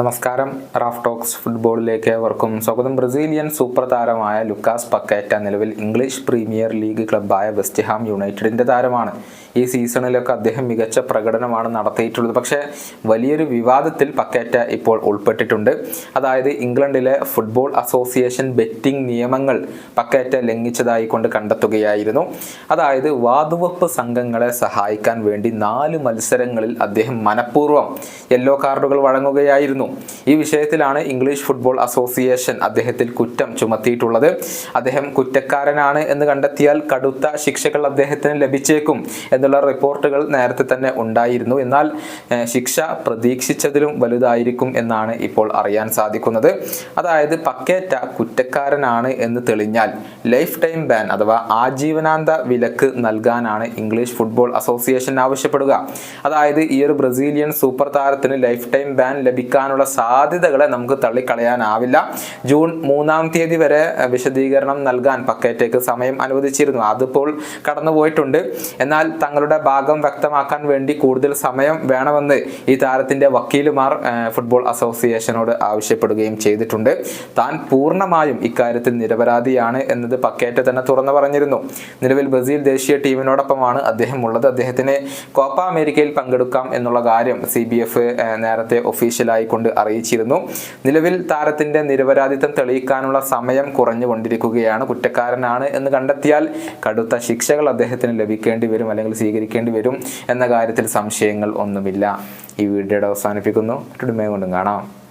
നമസ്കാരം. Raf talks ഫുട്ബോളിലേക്ക് ഏവർക്കും സ്വാഗതം. ബ്രസീലിയൻ സൂപ്പർ താരമായ ലുക്കാസ് പക്കേറ്റ നിലവിൽ ഇംഗ്ലീഷ് പ്രീമിയർ ലീഗ് ക്ലബ്ബായ വെസ്റ്റ്ഹാം യുണൈറ്റഡിന്റെ താരമാണ്. ഈ സീസണിലൊക്കെ അദ്ദേഹം മികച്ച പ്രകടനമാണ് നടത്തിയിട്ടുള്ളത്. പക്ഷേ വലിയൊരു വിവാദത്തിൽ പക്കേറ്റ ഇപ്പോൾ ഉൾപ്പെട്ടിട്ടുണ്ട്. അതായത് ഇംഗ്ലണ്ടിലെ ഫുട്ബോൾ അസോസിയേഷൻ ബെറ്റിംഗ് നിയമങ്ങൾ പക്കേറ്റ ലംഘിച്ചതായി കൊണ്ട് കണ്ടെത്തുകയായിരുന്നു. അതായത് വാതുവെപ്പ് സംഘങ്ങളെ സഹായിക്കാൻ വേണ്ടി നാല് മത്സരങ്ങളിൽ അദ്ദേഹം മനഃപൂർവം യെല്ലോ കാർഡുകൾ വഴങ്ങുകയായിരുന്നു. ഈ വിഷയത്തിലാണ് ഇംഗ്ലീഷ് ഫുട്ബോൾ അസോസിയേഷൻ അദ്ദേഹത്തിൽ കുറ്റം ചുമത്തിയിട്ടുള്ളത്. അദ്ദേഹം കുറ്റക്കാരനാണ് എന്ന് കണ്ടെത്തിയാൽ കടുത്ത ശിക്ഷകൾ അദ്ദേഹത്തിന് ലഭിച്ചേക്കും എന്നുള്ള റിപ്പോർട്ടുകൾ നേരത്തെ തന്നെ ഉണ്ടായിരുന്നു. എന്നാൽ ശിക്ഷ പ്രതീക്ഷിച്ചതിലും വലുതായിരിക്കും എന്നാണ് ഇപ്പോൾ അറിയാൻ സാധിക്കുന്നത്. അതായത് പക്കേറ്റ കുറ്റക്കാരനാണ് എന്ന് തെളിഞ്ഞാൽ ലൈഫ് ടൈം ബാൻ അഥവാ ആജീവനാന്ത വിലക്ക് നൽകാനാണ് ഇംഗ്ലീഷ് ഫുട്ബോൾ അസോസിയേഷൻ ആവശ്യപ്പെടുക. അതായത് ഈ ഒരു ബ്രസീലിയൻ സൂപ്പർ താരത്തിന് ലൈഫ് ടൈം ബാൻ ലഭിക്കാനുള്ള സാധ്യതകളെ നമുക്ക് തള്ളിക്കളയാനാവില്ല. ജൂൺ മൂന്നാം തീയതി വരെ വിശദീകരണം നൽകാൻ പക്കേറ്റയ്ക്ക് സമയം അനുവദിച്ചിരുന്നു. അതിപ്പോൾ കടന്നുപോയിട്ടുണ്ട്. എന്നാൽ തങ്ങളുടെ ഭാഗം വ്യക്തമാക്കാൻ വേണ്ടി കൂടുതൽ സമയം വേണമെന്ന് ഈ താരത്തിന്റെ വക്കീലുമാർ ഫുട്ബോൾ അസോസിയേഷനോട് ആവശ്യപ്പെടുകയും ചെയ്തിട്ടുണ്ട്. താൻ പൂർണമായും ഇക്കാര്യത്തിൽ നിരപരാധിയാണ് എന്നത് പക്കേറ്റ തന്നെ തുറന്നു പറഞ്ഞിരുന്നു. നിലവിൽ ബ്രസീൽ ദേശീയ ടീമിനോടൊപ്പമാണ് അദ്ദേഹം ഉള്ളത്. അദ്ദേഹത്തിന് കോപ്പ അമേരിക്കയിൽ പങ്കെടുക്കാം എന്നുള്ള കാര്യം സി ബി എഫ് നേരത്തെ ഒഫീഷ്യലായി കൊണ്ട് അറിയിച്ചിരുന്നു. നിലവിൽ താരത്തിന്റെ നിരപരാധിത്വം തെളിയിക്കാനുള്ള സമയം കുറഞ്ഞുകൊണ്ടിരിക്കുകയാണ്. കുറ്റക്കാരനാണ് എന്ന് കണ്ടെത്തിയാൽ കടുത്ത ശിക്ഷകൾ അദ്ദേഹത്തിന് ലഭിക്കേണ്ടി വരും. അല്ലെങ്കിൽ സ്വീകരിക്കേണ്ടി വരും എന്ന കാര്യത്തിൽ സംശയങ്ങൾ ഒന്നുമില്ല. ഈ വീഡിയോയുടെ അവസാനിപ്പിക്കുന്നു. മറ്റൊരു കൊണ്ടും കാണാം.